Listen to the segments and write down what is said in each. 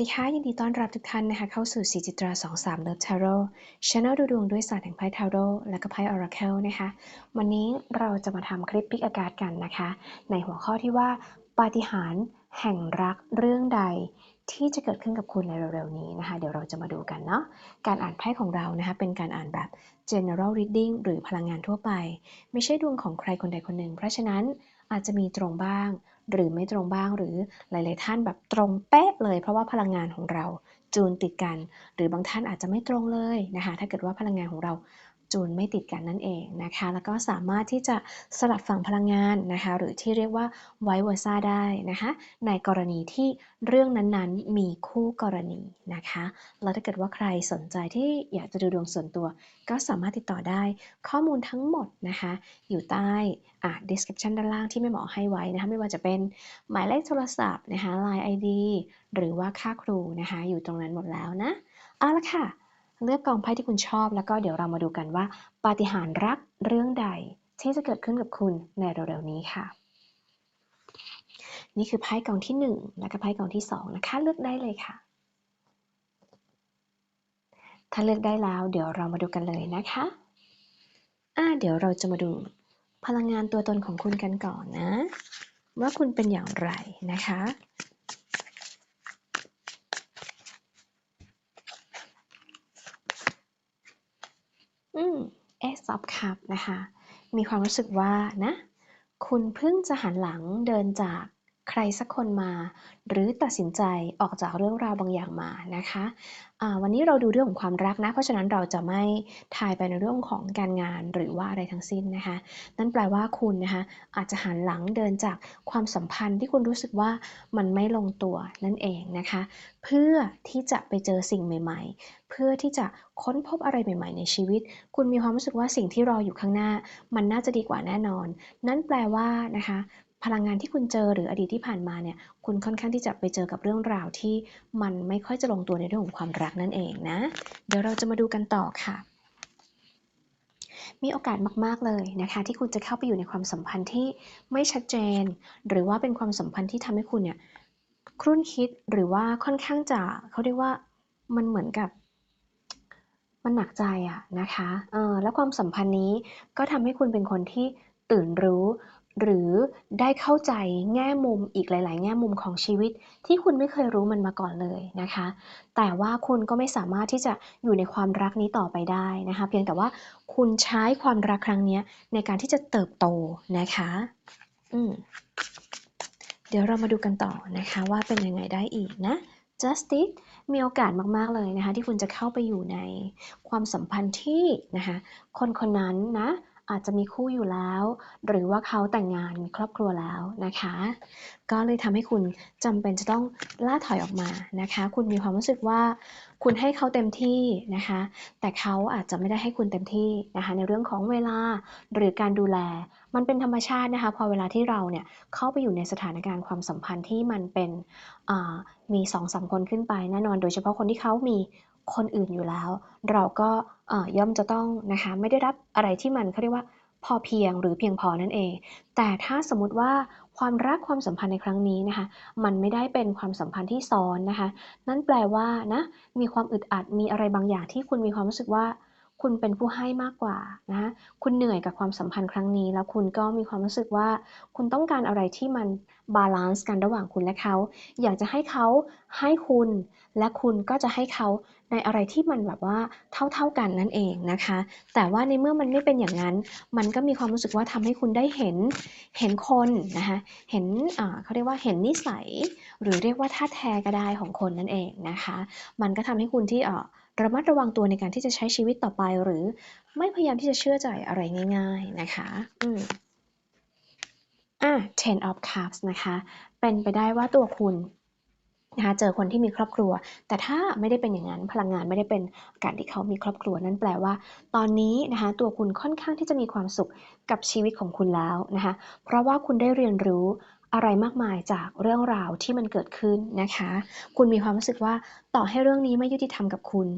สวัสดีค่ะ ยินดีต้อนรับทุกท่านนะคะ เข้าสู่สีจิตรา23 Love Tarot Channel ดูดวงด้วยศาสตร์แห่งไพ่ Tarot และก็ไพ่ Oracle นะคะ วันนี้เราจะมาทำคลิปพิกอากาศกันนะคะ ในหัวข้อที่ว่าปาฏิหาริย์แห่งรักเรื่องใดที่จะเกิดขึ้นกับคุณในเร็วๆนี้นะคะ เดี๋ยวเราจะมาดูกันเนาะการอ่านไพ่ของเรานะคะ เป็นการอ่านแบบ general reading หรือพลังงานทั่วไป ไม่ใช่ดวงของใครคนใดคนหนึ่ง เพราะฉะนั้นอาจจะมีตรงบ้าง หรือไม่ตรงบ้างหรือหลาย ๆ ท่านแบบตรงเป๊ะเลย เพราะว่าพลังงานของเราจูนติดกัน หรือบางท่านอาจจะไม่ตรงเลยนะคะถ้าเกิดว่าพลังงานของเรา จูนไม่ติดกันนั่นเองนะคะ แล้วก็สามารถที่จะสลับฝั่งพลังงานนะคะ หรือที่เรียกว่าไวเวอร์ซ่าได้นะคะ ในกรณีที่เรื่องนั้นๆ มีคู่กรณีนะคะ แล้วถ้าเกิดว่าใครสนใจที่อยากจะดูดวงส่วนตัว ก็สามารถติดต่อได้ ข้อมูลทั้งหมดนะคะ อยู่ใต้อะ description ด้านล่างที่แม่หมอให้ไว้นะคะ ไม่ว่าจะเป็นหมายเลขโทรศัพท์นะคะ line ID หรือว่าค่าครูนะคะ อยู่ตรงนั้นหมดแล้วนะ เอาละค่ะ เลือกกองไพ่ที่คุณชอบ แล้วก็เดี๋ยวเรามาดูกันว่า ปาฏิหาริย์รักเรื่องใด ที่จะเกิดขึ้นกับคุณในเร็วๆนี้ค่ะ นี่คือไพ่กองที่ 1 และก็ไพ่กองที่ 2 นะคะ เลือกได้เลยค่ะ ถ้าเลือกได้แล้วเดี๋ยวเรามาดูกันเลยนะคะอ่าเดี๋ยวเราจะมาดูพลังงานตัวตนของคุณกันก่อนนะ ว่าคุณเป็นอย่างไรนะคะ อืม Ace of Cup นะคะ มีความรู้สึกว่านะ คุณเพิ่งจะหันหลังเดินจาก ใครสักคนมา หรือตัดสินใจออกจากเรื่องราวบางอย่างมานะคะะวันนี้เราดูเรื่องของความรักนะ เพราะฉะนั้นเราจะไม่ทายไปในเรื่องของการงานหรือว่าอะไรทั้งสิ้นนะคะ นั่นแปลว่าคุณนะคะอาจจะหันหลังเดินจากความสัมพันธ์ที่คุณรู้สึกว่ามันไม่ลงตัวนั่นเองนะคะ เพื่อที่จะไปเจอสิ่งใหม่ ๆ เพื่อที่จะค้นพบอะไรใหม่ ๆ ในชีวิต คุณมีความรู้สึกว่าสิ่งที่รออยู่ข้างหน้า มันน่าจะดีกว่าแน่นอน นั่นแปลว่านะคะ พลังงานที่คุณเจอหรืออดีตที่ผ่านมาเนี่ยคุณค่อนข้างที่จะไปเจอกับเรื่องราวที่มันไม่ค่อยจะลงตัวในเรื่องของความรักนั่นเองนะ เดี๋ยวเราจะมาดูกันต่อค่ะ มีโอกาสมาก ๆ เลยนะคะที่คุณจะเข้าไปอยู่ในความสัมพันธ์ที่ไม่ชัดเจน หรือว่าเป็นความสัมพันธ์ที่ทำให้คุณเนี่ยครุ่นคิดหรือว่าค่อนข้างจะเขาเรียกว่ามันเหมือนกับมันหนักใจอะนะคะ เออแล้วความสัมพันธ์นี้ก็ทำให้คุณเป็นคนที่ตื่นรู้ หรือได้เข้าใจแง่มุมอีกหลาย ๆ แง่มุมของชีวิตที่คุณไม่เคยรู้มันมาก่อนเลยนะคะ แต่ว่าคุณก็ไม่สามารถที่จะอยู่ในความรักนี้ต่อไปได้นะคะ เพียงแต่ว่าคุณใช้ความรักครั้งนี้ในการที่จะเติบโตนะคะอืมเดี๋ยวเรามาดูกันต่อนะคะว่าเป็นยังไงได้อีกนะ justice มีโอกาสมาก ๆ เลยนะคะ ที่คุณจะเข้าไปอยู่ในความสัมพันธ์ที่นะคะคนคนนั้นนะ อาจจะมีคู่อยู่แล้ว หรือว่าเขาแต่งงานมีครอบครัวแล้วนะคะ ก็เลยทำให้คุณจำเป็นจะต้องล่าถอยออกมานะคะ คุณมีความรู้สึกว่าคุณให้เขาเต็มที่นะคะ แต่เขาอาจจะไม่ได้ให้คุณเต็มที่นะคะในเรื่องของเวลาหรือการดูแล มันเป็นธรรมชาตินะคะพอเวลาที่เราเนี่ยเข้าไปอยู่ในสถานการณ์ความสัมพันธ์ที่มันเป็นมีสองสาคนขึ้นไปแน่นอน โดยเฉพาะคนที่เขามี คนอื่นอยู่แล้ว เราก็ย่อมจะต้องนะคะไม่ได้รับอะไรที่มันเขาเรียกว่าพอเพียงหรือเพียงพอนั่นเอง แต่ถ้าสมมติว่าความรักความสัมพันธ์ในครั้งนี้นะคะ มันไม่ได้เป็นความสัมพันธ์ที่ซ้อนนะคะ นั่นแปลว่านะ มีความอึดอัด มีอะไรบางอย่างที่คุณมีความรู้สึกว่า คุณเป็นผู้ให้มากกว่านะคุณเหนื่อยกับความสัมพันธ์ครั้งนี้ แล้วคุณก็มีความรู้สึกว่า คุณต้องการอะไรที่มันบาลานซ์กันระหว่างคุณและเขา อยากจะให้เขาให้คุณ และคุณก็จะให้เขาในอะไรที่มันแบบว่าเท่า ๆกันนั่นเองนะคะ แต่ว่าในเมื่อมันไม่เป็นอย่างนั้น มันก็มีความรู้สึกว่าทำให้คุณได้เห็นเห็นคนนะคะ เห็นเขาเรียกว่าเห็นนิสัย หรือเรียกว่าท่าแท้ก็ได้ของคนนั่นเองนะคะ มันก็ทำให้คุณที่ ระมัดระวังตัวในการที่จะใช้ชีวิตต่อไป หรือไม่พยายามที่จะเชื่อใจอะไรง่าย ๆนะคะ อืมอะ ten of cups นะคะ เป็นไปได้ว่าตัวคุณนะคะเจอคนที่มีครอบครัว แต่ถ้าไม่ได้เป็นอย่างนั้นพลังงานไม่ได้เป็นการที่เขามีครอบครัวนั่นแปลว่า ตอนนี้นะคะตัวคุณค่อนข้างที่จะมีความสุขกับชีวิตของคุณแล้วนะคะเพราะว่าคุณได้เรียนรู้ อะไรมากมายจากเรื่องราวที่มันเกิดขึ้นนะคะ คุณมีความรู้สึกว่าต่อให้เรื่องนี้ไม่ยุติธรรมกับคุณ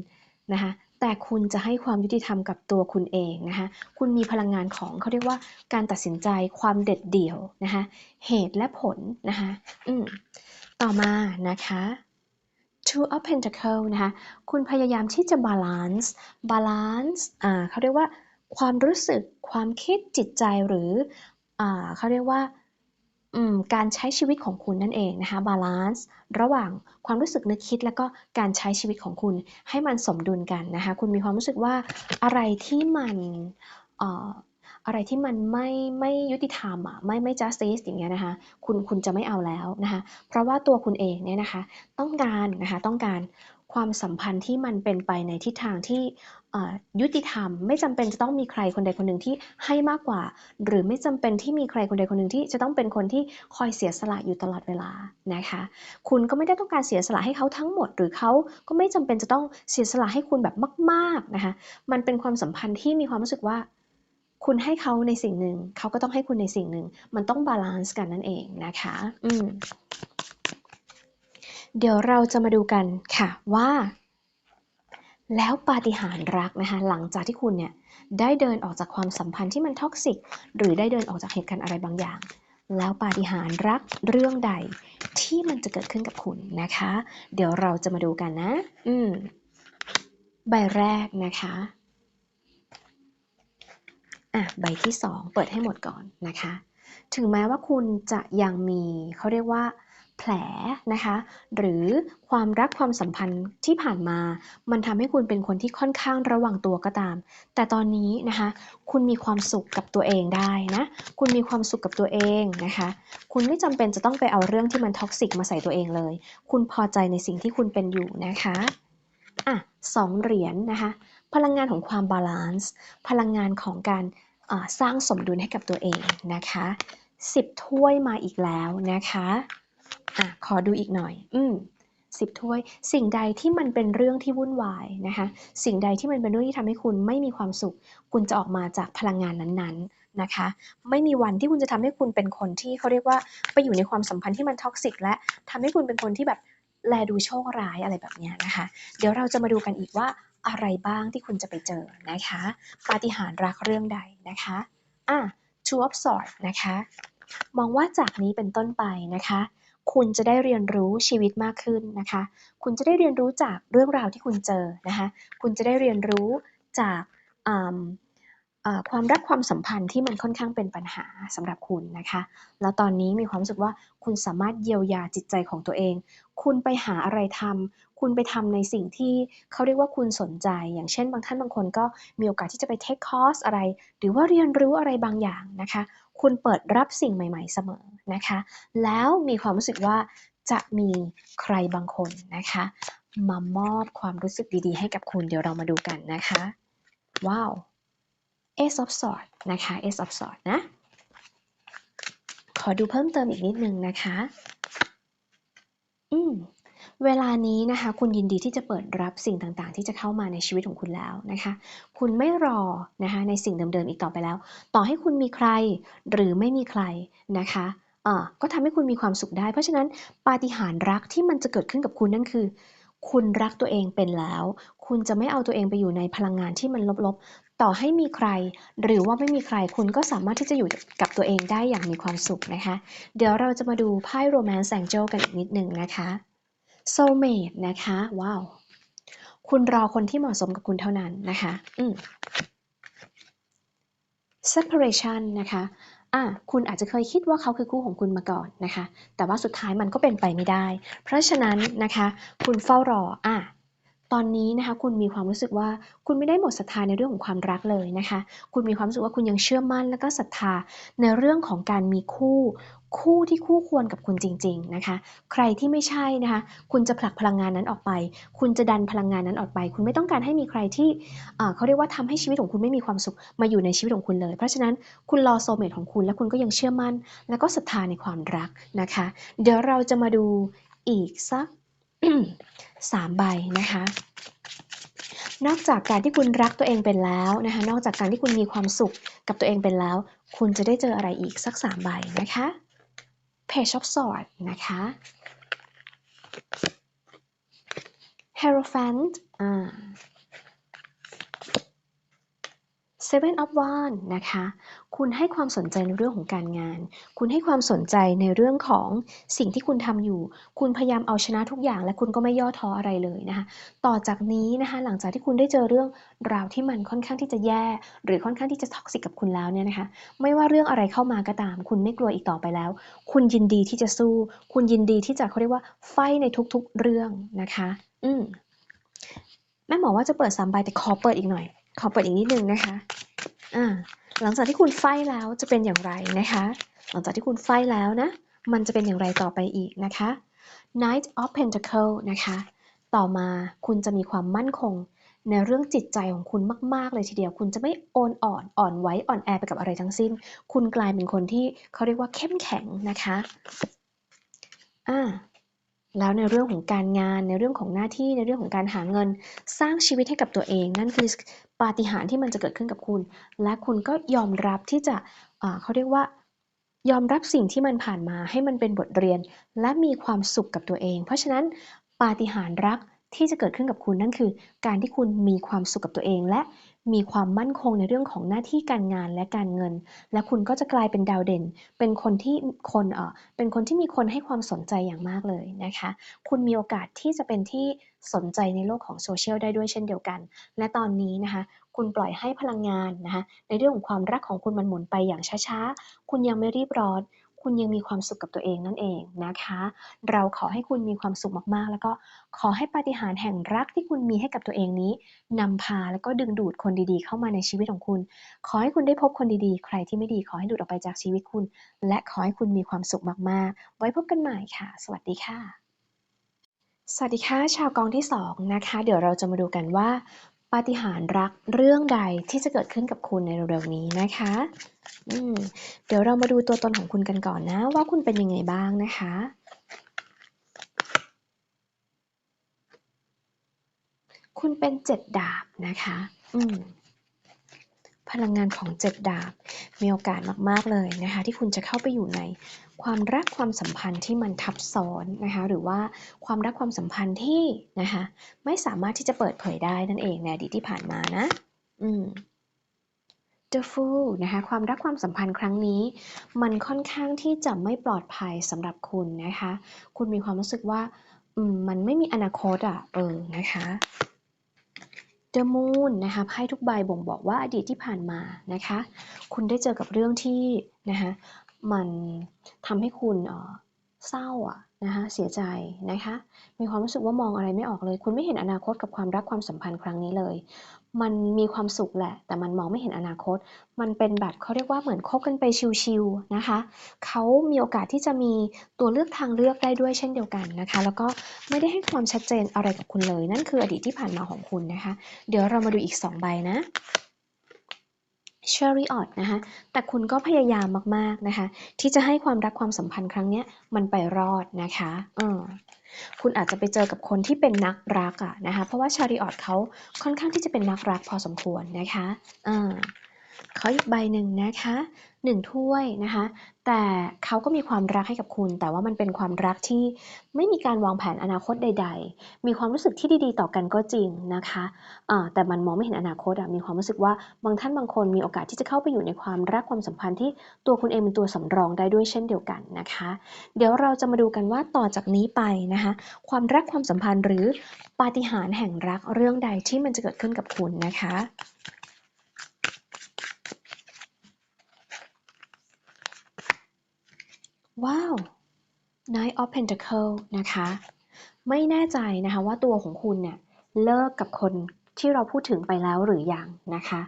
นะคะแต่คุณจะให้ความยุติธรรมกับตัวคุณเองนะคะ คุณมีพลังงานของเขาเรียกว่าการตัดสินใจความเด็ดเดี่ยวนะคะ เหตุและผลนะคะอืมต่อมานะคะ two of pentacles นะคะ คุณพยายามที่จะ balance balance อ่าเขาเรียกว่าความรู้สึก ความคิดจิตใจหรือ อ่าเขาเรียกว่า การใช้ชีวิตของคุณนั่นเองนะคะ balance ระหว่างความรู้สึกนึกคิด แล้วก็การใช้ชีวิตของคุณให้มันสมดุลกันนะคะ คุณมีความรู้สึกว่าอะไรที่มันอะไรที่มันไม่ไม่ยุติธรรมอะไม่ไม่ justice อย่างเงี้ยนะคะคุณคุณจะไม่เอาแล้วนะคะ เพราะว่าตัวคุณเองเนี่ยนะคะ ต้องการนะคะต้องการ ความสัมพันธ์ที่มันเป็นไปในทิศทางที่ยุติธรรม ไม่จำเป็นจะต้องมีใครคนใดคนหนึ่งที่ให้มากกว่า หรือไม่จำเป็นที่มีใครคนใดคนหนึ่งที่จะต้องเป็นคนที่คอยเสียสละอยู่ตลอดเวลานะคะ คุณก็ไม่ได้ต้องการเสียสละให้เขาทั้งหมด หรือเขาก็ไม่จำเป็นจะต้องเสียสละให้คุณแบบมาก ๆนะคะ มันเป็นความสัมพันธ์ที่มีความรู้สึกว่า คุณให้เขาในสิ่งหนึ่งเขาก็ต้องให้คุณในสิ่งหนึ่งมันต้องบาลานซ์กันนั่นเองนะคะ อืม เดี๋ยวเราจะมาดูกันค่ะว่า แล้วปาฏิหาริย์รักนะคะหลังจากที่คุณเนี่ยได้เดินออกจากความสัมพันธ์ที่มันท็อกซิก หรือได้เดินออกจากเหตุการณ์อะไรบางอย่าง แล้วปาฏิหาริย์รักเรื่องใดที่มันจะเกิดขึ้นกับคุณนะคะ เดี๋ยวเราจะมาดูกันนะ อืมใบแรกนะคะอะใบที่สองเปิดให้หมดก่อนนะคะ ถึงแม้ว่าคุณจะยังมีเขาเรียกว่า แผลนะคะ หรือความรักความสัมพันธ์ที่ผ่านมา มันทำให้คุณเป็นคนที่ค่อนข้างระวังตัวก็ตาม แต่ตอนนี้นะคะ คุณมีความสุขกับตัวเองได้นะ คุณมีความสุขกับตัวเองนะคะ คุณไม่จำเป็นจะต้องไปเอาเรื่องที่มันท็อกซิกมาใส่ตัวเองเลย คุณพอใจในสิ่งที่คุณเป็นอยู่นะคะอะสองเหรียญนะคะ พลังงานของความบาลานซ์ พลังงานของการสร้างสมดุลให้กับตัวเองนะคะสิบถ้วยมาอีกแล้วนะคะ อะขอดูอีกหน่อย อืมสิบถ้วย สิ่งใดที่มันเป็นเรื่องที่วุ่นวายนะคะ สิ่งใดที่มันเป็นเรื่องที่ทำให้คุณไม่มีความสุข คุณจะออกมาจากพลังงานนั้นๆนะคะ ไม่มีวันที่คุณจะทำให้คุณเป็นคนที่เขาเรียกว่าไปอยู่ในความสัมพันธ์ที่มันท็อกซิกและทำให้คุณเป็นคนที่แบบแลดูโชคร้ายอะไรแบบนี้นะคะ เดี๋ยวเราจะมาดูกันอีกว่าอะไรบ้างที่คุณจะไปเจอนะคะปาฏิหาริย์รักเรื่องใดนะคะอะ two of swords นะคะ มองว่าจากนี้เป็นต้นไปนะคะ คุณจะได้เรียนรู้ชีวิตมากขึ้นนะคะ คุณจะได้เรียนรู้จากเรื่องราวที่คุณเจอนะคะ คุณจะได้เรียนรู้จากความรักความสัมพันธ์ที่มันค่อนข้างเป็นปัญหาสำหรับคุณนะคะ แล้วตอนนี้มีความรู้สึกว่าคุณสามารถเยียวยาจิตใจของตัวเอง คุณไปหาอะไรทำคุณไปทำในสิ่งที่เขาเรียกว่าคุณสนใจ อย่างเช่น บางท่านบางคนก็มีโอกาสที่จะไปเทคคอร์สอะไร หรือว่าเรียนรู้อะไรบางอย่างนะคะ คุณเปิดรับสิ่งใหม่ ๆ เสมอนะคะ แล้วมีความรู้สึกว่าจะมีใครบางคนนะคะ มามอบความรู้สึกดีๆ ให้กับคุณเดี๋ยวเรามาดูกันนะคะ ว้าว Ace of Swords นะคะ Ace of Swords นะ ขอดูเพิ่มเติมอีกนิดนึงนะคะ อืม เวลานี้นะคะ คุณยินดีที่จะเปิดรับสิ่งต่างๆ ที่จะเข้ามาในชีวิตของคุณแล้วนะคะ คุณไม่รอนะคะในสิ่งเดิมๆอีกต่อไปแล้ว ต่อให้คุณมีใครหรือไม่มีใครนะคะอ่าก็ทำให้คุณมีความสุขได้ เพราะฉะนั้นปาฏิหาริย์รักที่มันจะเกิดขึ้นกับคุณนั่นคือ คุณรักตัวเองเป็นแล้ว คุณจะไม่เอาตัวเองไปอยู่ในพลังงานที่มันลบๆ ต่อให้มีใคร หรือว่าไม่มีใครคุณก็สามารถที่จะอยู่กับตัวเองได้อย่างมีความสุขนะคะ เดี๋ยวเราจะมาดูไพ่ Romance Angel กันอีกนิดนึงนะคะ soulmate นะคะ ว้าว คุณรอคนที่เหมาะสมกับคุณเท่านั้นนะคะ อืม separation นะคะ อะ คุณอาจจะเคยคิดว่าเขาคือคู่ของคุณมาก่อนนะคะ แต่ว่าสุดท้ายมันก็เป็นไปไม่ได้ เพราะฉะนั้นนะคะ คุณเฝ้ารอ อะ ตอนนี้นะคะ คุณมีความรู้สึกว่าคุณไม่ได้หมดศรัทธาในเรื่องของความรักเลยนะคะ คุณมีความรู้สึกว่าคุณยังเชื่อมั่น และก็ศรัทธาในเรื่องของการมีคู่ คู่ที่คู่ควรกับคุณจริง ๆนะคะ ใครที่ไม่ใช่นะคะ คุณจะผลักพลังงานนั้นออกไป คุณจะดันพลังงานนั้นออกไป คุณไม่ต้องการให้มีใครที่เขาเรียกว่าทำให้ชีวิตของคุณไม่มีความสุขมาอยู่ในชีวิตของคุณเลย เพราะฉะนั้นคุณรอโซเมตของคุณและคุณก็ยังเชื่อมั่น และก็ศรัทธาในความรักนะคะ เดี๋ยวเราจะมาดูอีกสักสามใบนะคะนอกจากการที่คุณรักตัวเองเป็นแล้วนะคะ นอกจากการที่คุณมีความสุขกับตัวเองเป็นแล้ว คุณจะได้เจออะไรอีกสักสามใบนะคะ Page of Swords นะคะ Hierophant อ่า Seven of Wands นะคะ คุณให้ความสนใจในเรื่องของการงาน คุณให้ความสนใจในเรื่องของสิ่งที่คุณทำอยู่ คุณพยายามเอาชนะทุกอย่าง และคุณก็ไม่ย่อท้ออะไรเลยนะคะ ต่อจากนี้นะคะ หลังจากที่คุณได้เจอเรื่องราวที่มันค่อนข้างที่จะแย่ หรือค่อนข้างที่จะท็อกซิกกับคุณแล้วเนี่ยนะคะ ไม่ว่าเรื่องอะไรเข้ามาก็ตาม คุณไม่กลัวอีกต่อไปแล้ว คุณยินดีที่จะสู้ คุณยินดีที่จะเขาเรียกว่าไฟในทุกๆเรื่องนะคะ อืมแม่หมอว่าจะเปิดสามใบแต่ขอเปิดอีกหน่อย ขอเปิดอีกนิดนึงนะคะอ่าหลังจากที่คุณไฟแล้วจะเป็นอย่างไรนะคะ หลังจากที่คุณไฟแล้วนะ มันจะเป็นอย่างไรต่อไปอีกนะคะ Knight of Pentacle นะคะ ต่อมาคุณจะมีความมั่นคงในเรื่องจิตใจของคุณมาก ๆ เลยทีเดียว คุณจะไม่โอนอ่อนอ่อนไหวอ่อนแอไปกับอะไรทั้งสิ้น คุณกลายเป็นคนที่เขาเรียกว่าเข้มแข็งนะคะ อ่า แล้วในเรื่องของการงานในเรื่องของหน้าที่ในเรื่องของการหาเงิน สร้างชีวิตให้กับตัวเอง นั่นคือปาฏิหาริย์ที่มันจะเกิดขึ้นกับคุณ และคุณก็ยอมรับที่จะเขาเรียกว่ายอมรับสิ่งที่มันผ่านมาให้มันเป็นบทเรียน และมีความสุขกับตัวเอง เพราะฉะนั้นปาฏิหาริย์รักที่จะเกิดขึ้นกับคุณนั่นคือ การที่คุณมีความสุขกับตัวเอง และ มีความมั่นคงในเรื่องของหน้าที่การงานและการเงิน และคุณก็จะกลายเป็นดาวเด่น เป็นคนที่คนเออเป็นคนที่มีคนให้ความสนใจอย่างมากเลยนะคะ คุณมีโอกาสที่จะเป็นที่สนใจในโลกของโซเชียลได้ด้วยเช่นเดียวกัน และตอนนี้นะคะ คุณปล่อยให้พลังงานนะคะในเรื่องของความรักของคุณมันหมุนไปอย่างช้าๆ คุณยังไม่รีบร้อน คุณยังมีความสุขกับตัวเองนั่นเองนะคะ เราขอให้คุณมีความสุขมากๆ แล้วก็ขอให้ปาฏิหาริย์แห่งรักที่คุณมีให้กับตัวเองนี้นำพาแล้วก็ดึงดูดคนดีๆ เข้ามาในชีวิตของคุณ ขอให้คุณได้พบคนดีๆ ใครที่ไม่ดีขอให้หลุดออกไปจากชีวิตคุณ และขอให้คุณมีความสุขมากๆ ไว้พบกันใหม่ค่ะ สวัสดีค่ะสวัสดีค่ะ ชาวกองที่สองนะคะ เดี๋ยวเราจะมาดูกันว่า ปาฏิหาริย์รักเรื่องใดที่จะเกิดขึ้นกับคุณในเร็วๆนี้นะคะอืมเดี๋ยวเรามาดูตัวตนของคุณกันก่อนนะ ว่าคุณเป็นยังไงบ้างนะคะคุณเป็นเจ็ดดาบนะคะ อืม พลังงานของเจ็ดดาบ มีโอกาสมาก ๆ เลยนะคะ ที่คุณจะเข้าไปอยู่ในความรักความสัมพันธ์ที่มันทับซ้อนนะคะ หรือว่าความรักความสัมพันธ์ที่นะคะไม่สามารถที่จะเปิดเผยได้นั่นเองในอดีตที่ผ่านมานะ อืม The Fool นะคะความรักความสัมพันธ์ครั้งนี้ มันค่อนข้างที่จะไม่ปลอดภัยสำหรับคุณนะคะ คุณมีความรู้สึกว่ามมันไม่มีอนาคตอะเออนะคะ The Moon นะคะไพ่ทุกใบบ่งบอกว่าอดีตที่ผ่านมานะคะ คุณได้เจอกับเรื่องที่นะคะมันทำให้คุณเศร้าอะ นะคะเสียใจนะคะ มีความรู้สึกว่ามองอะไรไม่ออกเลย คุณไม่เห็นอนาคตกับความรักความสัมพันธ์ครั้งนี้เลย มันมีความสุขแหละ แต่มันมองไม่เห็นอนาคต มันเป็นแบบเขาเรียกว่าเหมือนคบกันไปชิวๆนะคะเขามีโอกาสที่จะมีตัวเลือกทางเลือกได้ด้วยเช่นเดียวกันนะคะ แล้วก็ไม่ได้ให้ความชัดเจนอะไรกับคุณเลย นั่นคืออดีตที่ผ่านมาของคุณนะคะ เดี๋ยวเรามาดูอีก 2 ใบนะ Chariot นะคะ แต่คุณก็พยายามมากๆนะคะ ที่จะให้ความรักความสัมพันธ์ครั้งนี้มันไปรอดนะคะเออคุณอาจจะไปเจอกับคนที่เป็นนักรักอะนะคะ เพราะว่า Chariot เขาค่อนข้างที่จะเป็นนักรักพอสมควรนะคะอ ขออีกใบหนึ่งนะคะหนึ่งถ้วยนะคะ แต่เขาก็มีความรักให้กับคุณ แต่ว่ามันเป็นความรักที่ไม่มีการวางแผนอนาคตใด ๆ มีความรู้สึกที่ดีๆ ต่อกันก็จริงนะคะอ่าแต่มันมองไม่เห็นอนาคตมีความรู้สึกว่าบางท่านบางคนมีโอกาสที่จะเข้าไปอยู่ในความรักความสัมพันธ์ที่ตัวคุณเองเป็นตัวสำรองได้ด้วยเช่นเดียวกันนะคะ เดี๋ยวเราจะมาดูกันว่าต่อจากนี้ไปนะคะ ความรักความสัมพันธ์หรือปาฏิหาริย์แห่งรักเรื่องใดที่มันจะเกิดขึ้นกับคุณนะคะ ว้าว Knight of Pentacle นะคะ ไม่แน่ใจนะคะว่าตัวของคุณเนี่ยเลิกกับคนที่เราพูดถึงไปแล้วหรือยังนะคะ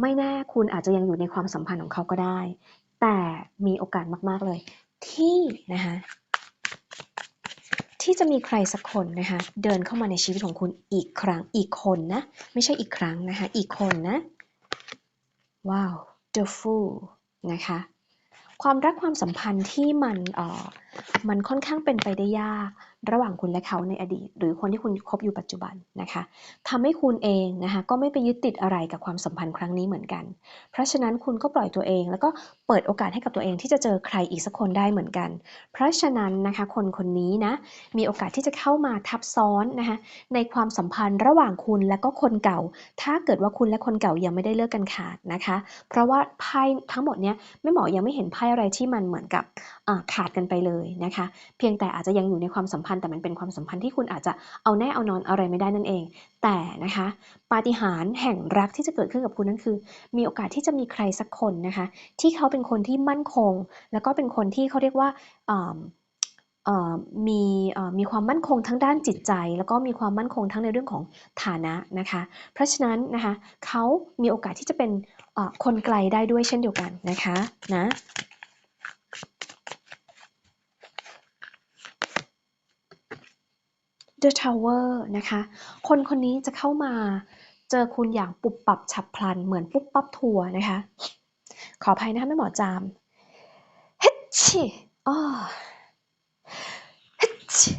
ไม่แน่คุณอาจจะยังอยู่ในความสัมพันธ์ของเขาก็ได้ แต่มีโอกาสมาก ๆ เลย ที่นะคะที่จะมีใครสักคนนะคะเดินเข้ามาในชีวิตของคุณอีกครั้งอีกคนนะ ไม่ใช่อีกครั้งนะคะอีกคนนะ ว้าว the fool นะคะ ความรักความสัมพันธ์ที่มันเอ่อ มันค่อนข้างเป็นไปได้ยาก ระหว่างคุณและเขาในอดีต หรือคนที่คุณคบอยู่ปัจจุบันนะคะทำให้คุณเองนะคะก็ไม่ไปยึดติดอะไรกับความสัมพันธ์ครั้งนี้เหมือนกัน เพราะฉะนั้นคุณก็ปล่อยตัวเอง แล้วก็เปิดโอกาสให้กับตัวเองที่จะเจอใครอีกสักคนได้เหมือนกัน เพราะฉะนั้นนะคะคนคนนี้นะมีโอกาสที่จะเข้ามาทับซ้อนนะคะในความสัมพันธ์ระหว่างคุณและก็คนเก่า ถ้าเกิดว่าคุณและคนเก่ายังไม่ได้เลิกกันขาดนะคะ เพราะว่าไพ่ทั้งหมดเนี้ยแม่หมอยังไม่เห็นไพ่อะไรที่มันเหมือนกับขาดกันไปเลยนะคะ เพียงแต่อาจจะยังอยู่ในความสัมพันธ์แต่มันเป็นความสัมพันธ์ที่คุณอาจจะเอาแน่เอานอนอะไรไม่ได้นั่นเอง แต่นะคะปาฏิหาริย์แห่งรักที่จะเกิดขึ้นกับคุณนั่นคือ มีโอกาสที่จะมีใครสักคนนะคะ ที่เขาเป็นคนที่มั่นคง แล้วก็เป็นคนที่เขาเรียกว่ามีมีความมั่นคงทั้งด้านจิตใจ แล้วก็มีความมั่นคงทั้งในเรื่องของฐานะนะคะ เพราะฉะนั้นนะคะเขามีโอกาสที่จะเป็นคนไกลได้ด้วยเช่นเดียวกันนะคะนะ The Tower นะคะ คนคนนี้จะเข้ามาเจอคุณอย่างปุบปับฉับพลัน เหมือนปุ๊บปั๊บทัวร์นะคะ ขออภัยนะคะไม่หมอจามเฮดชิอ้อเฮดชิ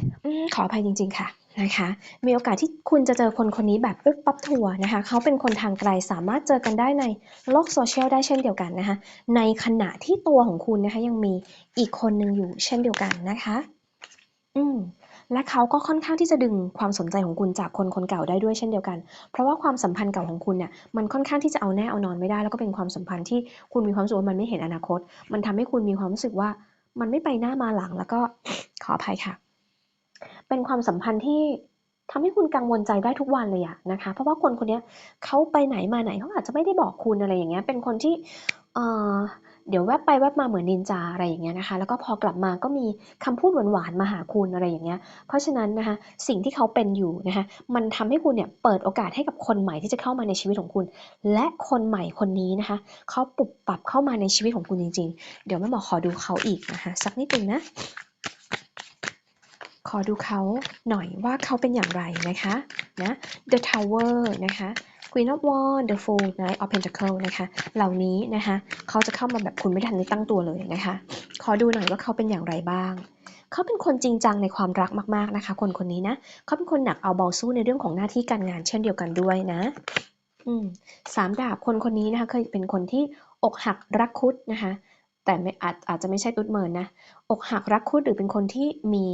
ขออภัยจริง ๆ ค่ะนะคะ มีโอกาสที่คุณจะเจอคนคนนี้แบบปุ๊บปั๊บทัวร์นะคะ เขาเป็นคนทางไกลสามารถเจอกันได้ในโลกโซเชียลได้เช่นเดียวกันนะคะ ในขณะที่ตัวของคุณนะคะยังมีอีกคนหนึ่งอยู่เช่นเดียวกันนะคะ อืม และเขาก็ค่อนข้างที่จะดึงความสนใจของคุณจากคนคนเก่าได้ด้วยเช่นเดียวกัน เพราะว่าความสัมพันธ์เก่าของคุณเนี่ยมันค่อนข้างที่จะเอาแน่เอานอนไม่ได้ แล้วก็เป็นความสัมพันธ์ที่คุณมีความรู้สึกว่ามันไม่เห็นอนาคต มันทำให้คุณมีความรู้สึกว่ามันไม่ไปหน้ามาหลังแล้วก็ขออภัยค่ะ เป็นความสัมพันธ์ที่ทำให้คุณกังวลใจได้ทุกวันเลยอะนะคะ เพราะว่าคนคนนี้เขาไปไหนมาไหนเขาอาจจะไม่ได้บอกคุณอะไรอย่างเงี้ย เป็นคนที่เอ่อ เดี๋ยวแวบไปแวบมาเหมือนนินจาอะไรอย่างเงี้ยนะคะ แล้วก็พอกลับมาก็มีคำพูดหวานๆมาหาคุณอะไรอย่างเงี้ย เพราะฉะนั้นนะคะสิ่งที่เขาเป็นอยู่นะคะมันทำให้คุณเนี่ยเปิดโอกาสให้กับคนใหม่ที่จะเข้ามาในชีวิตของคุณ และคนใหม่คนนี้นะคะเขาปรับปรับเข้ามาในชีวิตของคุณจริง ๆ เดี๋ยวแม่หมอขอดูเขาอีกนะคะสักนิดนึงนะ ขอดูเขาหน่อยว่าเขาเป็นอย่างไรนะคะนะ The Tower นะคะ Queen of Wands The Fool Knight of Pentacles นะคะ เหล่านี้นะคะ เขาจะเข้ามาแบบคุณไม่ทันได้ตั้งตัวเลยนะคะ ขอดูหน่อยว่าเขาเป็นอย่างไรบ้าง เขาเป็นคนจริงจังในความรักมากๆนะคะ คนคนนี้นะ เขาเป็นคนหนักเอาเบาสู้ในเรื่องของหน้าที่การงานเช่นเดียวกันด้วยนะ อืมสามดาบคนคนนี้นะคะเคยเป็นคนที่อกหักรักคุดนะคะ แต่ไม่อาจอาจจะไม่ใช่ตุ๊ดเมินนะ อกหักรักคุดหรือเป็นคนที่มี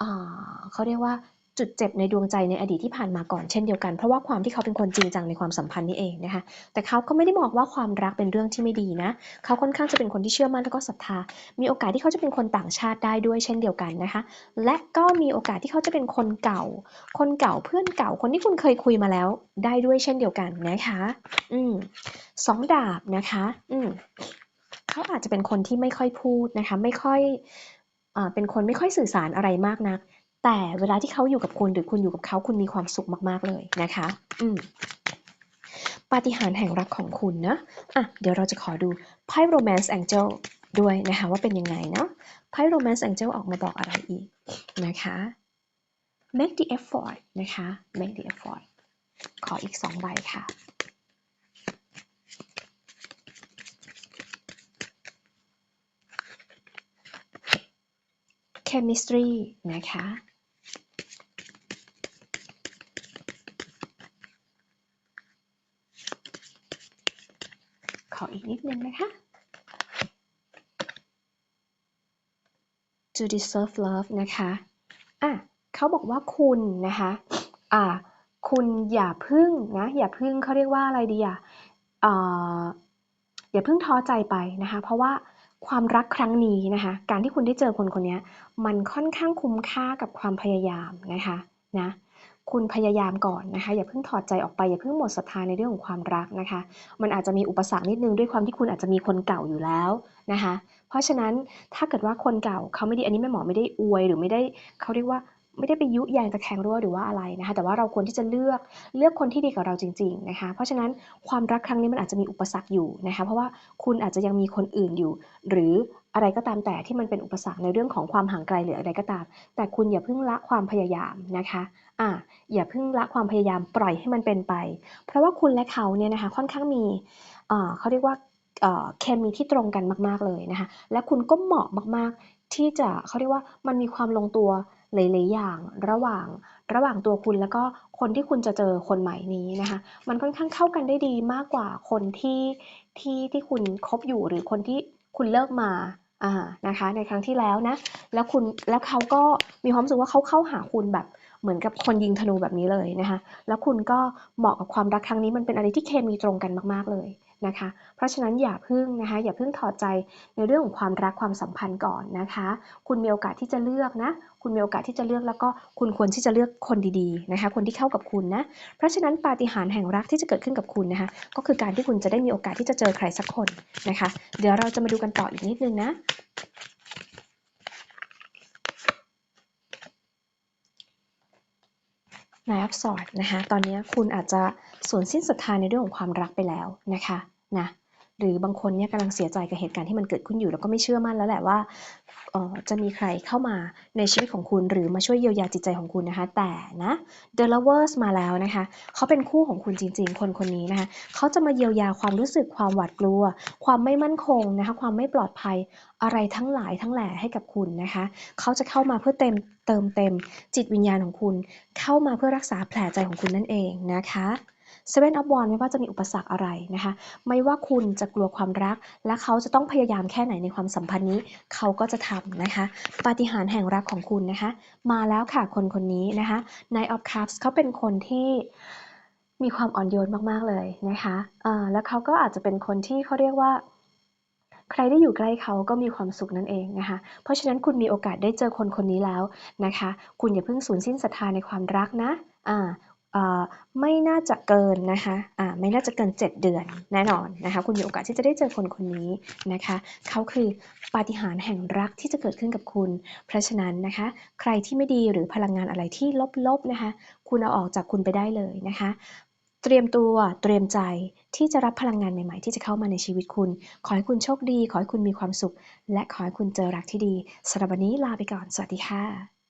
อ่าเขาเรียกว่า จุดเจ็บในดวงใจในอดีตที่ผ่านมาก่อนเช่นเดียวกัน เพราะว่าความที่เขาเป็นคนจริงจังในความสัมพันธ์นี่เองนะคะ แต่เขาก็ไม่ได้บอกว่าความรักเป็นเรื่องที่ไม่ดีนะ เขาค่อนข้างจะเป็นคนที่เชื่อมั่นแล้วก็ศรัทธา มีโอกาสที่เขาจะเป็นคนต่างชาติได้ด้วยเช่นเดียวกันนะคะ และก็มีโอกาสที่เขาจะเป็นคนเก่า คนเก่าเพื่อนเก่าคนที่คุณเคยคุยมาแล้วได้ด้วยเช่นเดียวกันนะคะ อืมสองดาบนะคะ อืมเขาอาจจะเป็นคนที่ไม่ค่อยพูดนะคะ ไม่ค่อยอ่าเป็นคนไม่ค่อยสื่อสารอะไรมากนัก แต่เวลาที่เขาอยู่กับคุณหรือคุณอยู่กับเขาคุณมีความสุขมากๆเลยนะคะ อืมปาฏิหาริย์แห่งรักของคุณนะอะเดี๋ยวเราจะขอดูไพ่ romance angel ด้วยนะคะว่าเป็นยังไงเนาะไพ่ romance angel ออกมาบอกอะไรอีกนะคะ make the effort นะคะ make the effort ขออีกสองใบค่ะ chemistry นะคะ ออีกนิดนึงนะคะ to deserve love นะคะอะเขาบอกว่าคุณนะคะอะคุณอย่าพึ่งนะอย่าพึ่งเขาเรียกว่าอะไรดีอะเอ่ออย่าพึ่งท้อใจไปนะคะ เพราะว่าความรักครั้งนี้นะคะ การที่คุณได้เจอคนคนนี้มันค่อนข้างคุ้มค่ากับความพยายามนะคะนะ คุณพยายามก่อนนะคะ อย่าเพิ่งถอดใจออกไป อย่าเพิ่งหมดศรัทธาในเรื่องของความรักนะคะ มันอาจจะมีอุปสรรคนิดนึงด้วยความที่คุณอาจจะมีคนเก่าอยู่แล้วนะคะ เพราะฉะนั้นถ้าเกิดว่าคนเก่าเขาไม่ดีอันนี้แม่หมอไม่ได้อวยหรือไม่ได้เขาเรียกว่าไม่ได้ไปยุแยงตะแคงรั่วหรือว่าอะไรนะคะ แต่ว่าเราควรที่จะเลือกเลือกคนที่ดีกับเราจริง ๆนะคะ เพราะฉะนั้นความรักครั้งนี้มันอาจจะมีอุปสรรคอยู่นะคะ เพราะว่าคุณอาจจะยังมีคนอื่นอยู่ หรือ อะไรก็ตามแต่ที่มันเป็นอุปสรรคในเรื่องของความห่างไกลหรืออะไรก็ตาม แต่คุณอย่าเพิ่งละความพยายามนะคะอ่าอย่าเพิ่งละความพยายามปล่อยให้มันเป็นไป เพราะว่าคุณและเขาเนี่ยนะคะค่อนข้างมีเอ่อเขาเรียกว่าเอ่อเคมีที่ตรงกันมาก ๆเลยนะคะ และคุณก็เหมาะมากๆที่จะเขาเรียกว่ามันมีความลงตัวหลายๆอย่างระหว่างระหว่างตัวคุณแล้วก็คนที่คุณจะเจอคนใหม่นี้นะคะ มันค่อนข้างเข้ากันได้ดีมากกว่าคนที่ที่ที่คุณคบอยู่หรือคนที่คุณเลิกมา อ่านะคะในครั้งที่แล้วนะแล้วคุณแล้วเขาก็มีความรู้สึกว่าเขาเข้าหาคุณแบบเหมือนกับคนยิงธนูแบบนี้เลยนะคะแล้วคุณก็เหมาะกับความรักครั้งนี้มันเป็นอะไรที่เคมีตรงกันมากๆเลย นะคะ เพราะฉะนั้นอย่าพึ่งนะคะ อย่าพึ่งถอดใจในเรื่องของความรักความสัมพันธ์ก่อนนะคะ คุณมีโอกาสที่จะเลือกนะ คุณมีโอกาสที่จะเลือกแล้วก็คุณควรที่จะเลือกคนดีๆนะคะ คนที่เข้ากับคุณนะ เพราะฉะนั้นปาฏิหาริย์แห่งรักที่จะเกิดขึ้นกับคุณนะคะ ก็คือการที่คุณจะได้มีโอกาสที่จะเจอใครสักคนนะคะ เดี๋ยวเราจะมาดูกันต่ออีกนิดนึงนะนายอับสอดนะคะ ตอนนี้คุณอาจจะสูญสิ้นศรัทธาในเรื่องของความรักไปแล้วนะคะ นะหรือบางคนเนี่ยกำลังเสียใจกับเหตุการณ์ที่มันเกิดขึ้นอยู่ แล้วก็ไม่เชื่อมั่นแล้วแหละว่าออจะมีใครเข้ามาในชีวิตของคุณ หรือมาช่วยเยียวยาจิตใจของคุณนะคะ แต่นะ The Lovers มาแล้วนะคะเขาเป็นคู่ของคุณจริง ๆ คนคนนี้นะคะเขาจะมาเยียวยาความรู้สึกความหวาดกลัว ความไม่มั่นคงนะคะ ความไม่ปลอดภัยอะไรทั้งหลายทั้งแหล่ให้กับคุณนะคะเขาจะเข้ามาเพื่อเต็มเติมเต็มจิตวิญญาณของคุณ เข้ามาเพื่อรักษาแผลใจของคุณนั่นเองนะคะ Seven of Wands ไม่ว่าจะมีอุปสรรคอะไรนะคะ ไม่ว่าคุณจะกลัวความรัก และเขาจะต้องพยายามแค่ไหนในความสัมพันธ์นี้ เขาก็จะทำนะคะ ปาฏิหาริย์แห่งรักของคุณนะคะ มาแล้วค่ะคนคนนี้นะคะ Knight of Cups เขาเป็นคนที่มีความอ่อนโยนมากๆเลยนะคะอ่าแล้วเขาก็อาจจะเป็นคนที่เขาเรียกว่าใครได้อยู่ใกล้เขาก็มีความสุขนั่นเองนะคะ เพราะฉะนั้นคุณมีโอกาสได้เจอคนคนนี้แล้วนะคะ คุณอย่าเพิ่งสูญสิ้นศรัทธาในความรักนะ อ่า ไม่น่าจะเกินนะคะอ่าไม่น่าจะเกิน 7 เดือนแน่นอนนะคะ คุณมีโอกาสที่จะได้เจอคนคนนี้นะคะ เขาคือปาฏิหาริย์แห่งรักที่จะเกิดขึ้นกับคุณ เพราะฉะนั้นนะคะ ใครที่ไม่ดีหรือพลังงานอะไรที่ลบๆนะคะ คุณเอาออกจากคุณไปได้เลยนะคะ เตรียมตัวเตรียมใจที่จะรับพลังงานใหม่ ๆ ที่จะเข้ามาในชีวิตคุณ ขอให้คุณโชคดี ขอให้คุณมีความสุข และขอให้คุณเจอรักที่ดีสำหรับวันนี้ลาไปก่อน สวัสดีค่ะ